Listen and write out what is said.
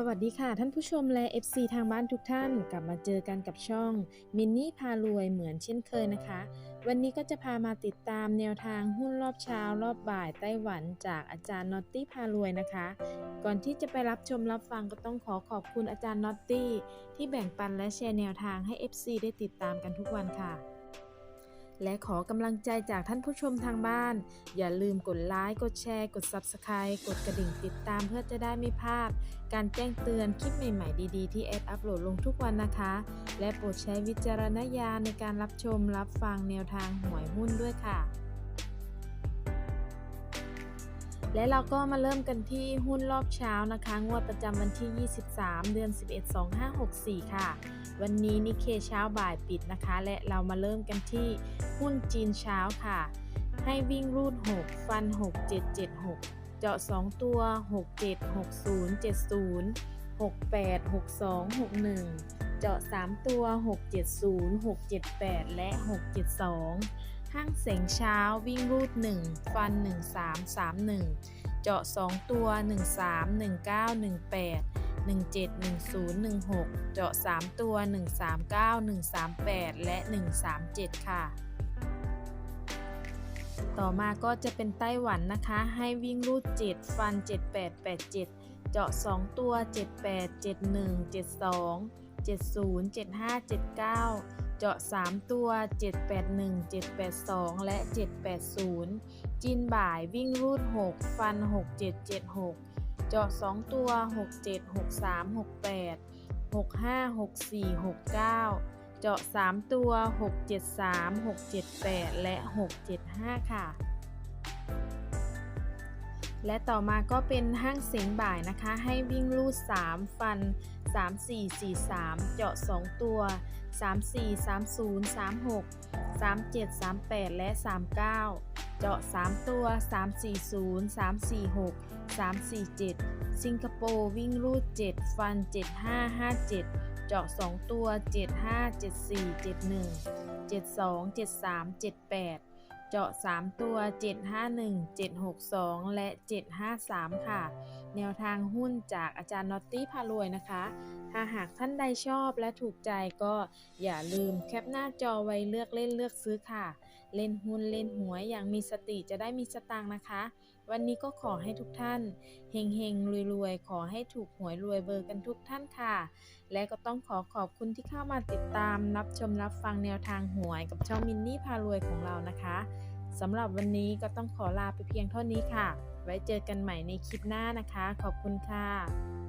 สวัสดีค่ะท่านผู้ชมและ FC ทางบ้านทุกท่านกลับมาเจอกันกับช่องมินนี่พารวยเหมือนเช่นเคยนะคะ วันนี้ก็จะพามาติดตามแนวทางหุ้นรอบเช้า รอบบ่ายไต้หวันจากอาจารย์นอตตี้พารวยนะคะ ก่อนที่จะไปรับชมรับฟังก็ต้องขอขอบคุณอาจารย์นอตตี้ที่แบ่งปันและแชร์แนวทางให้ FC ได้ติดตามกันทุกวันค่ะ และขอกำลังใจจากท่านผู้ชมทางบ้าน อย่าลืมกดไลค์ กดแชร์ กด Subscribe กดกระดิ่งติดตามเพื่อจะได้ไม่พลาด การแจ้งเตือนคลิปใหม่ๆดีๆ ที่แอดอัปโหลดลงทุกวันนะคะ และโปรดใช้วิจารณญาณในการรับชมรับฟังแนวทางหวยหุ้นด้วยค่ะ และเราก็มาเริ่มกันที่หุ้นรอบเช้านะคะ งวดประจำวันที่ 23 เดือน 11 2564 ค่ะ วันนี้นิเคเช้าบ่ายปิดนะคะ และเรามาเริ่มกันที่หุ้นจีนเช้าค่ะ ให้วิ่งรูด 6 ฟัน 6 7 7 6 เจาะ 2 ตัว 6 7 6 0 7 0 6 8 6 2 6 1 เจาะ 3 ตัว 6 7 0 6 7 8 และ 6 7 2 ห้างเสงเช้าวิ่งรูด 1 ฟัน 1 3 3 1 เจาะ 2 ตัว 1 3 1 9 1 8 17 10 16 เจาะ 3 ตัว 139 138 และ 137 ค่ะ ต่อมาก็จะเป็นไต้หวันนะคะ ให้วิ่งรูด 7 ฟัน 78 87 เจาะ 2 ตัว 78 71 72 70 75 79 เจาะ 3 ตัว 781 782 และ 780จินบ่ายวิ่งรูด 6 ฟัน 6776 เจาะ 2 ตัว 67 63 68 65 64 69 เจาะ 3 ตัว 673 678 และ 675 ค่ะและต่อมาก็เป็นห้างเสียงบ่ายนะคะ ให้วิ่งรูด 3 ฟัน 3 4 4 3 เจาะ 2 ตัว 3 4 3 0 3 6 3 7 3 8 และ 39 เจาะ 3 ตัว 3 4 0 3 4 6 3 4 7 สิงคโปร์วิ่งรูด 7 ฟัน 7 5 5 7 เจาะ 2 ตัว 7 5 7 4 7 1 7 2 7 3 7 8 เจาะ 3 ตัว 751 762 และ 753 ค่ะ แนวทางหุ้นจากอาจารย์นอตตี้พารวยนะคะ ถ้าหากท่านใดชอบและถูกใจก็อย่าลืมแคปหน้าจอไว้เลือกเล่นเลือกซื้อค่ะ เล่นหุ้นเล่นหวยอย่างมีสติจะได้มีสตางค์นะคะ วันนี้ก็ขอให้ทุกท่านเฮงเฮงรวยรวยๆ ขอให้ถูกหวยรวยเบอร์กันทุกท่านค่ะ และก็ต้องขอขอบคุณที่เข้ามาติดตามรับชมรับฟังแนวทางหวยกับช่องมินนี่พารวยของเรานะคะสำหรับวันนี้ก็ต้องขอลาไปเพียงเท่านี้ค่ะ ไว้เจอกันใหม่ในคลิปหน้านะคะ ขอบคุณค่ะ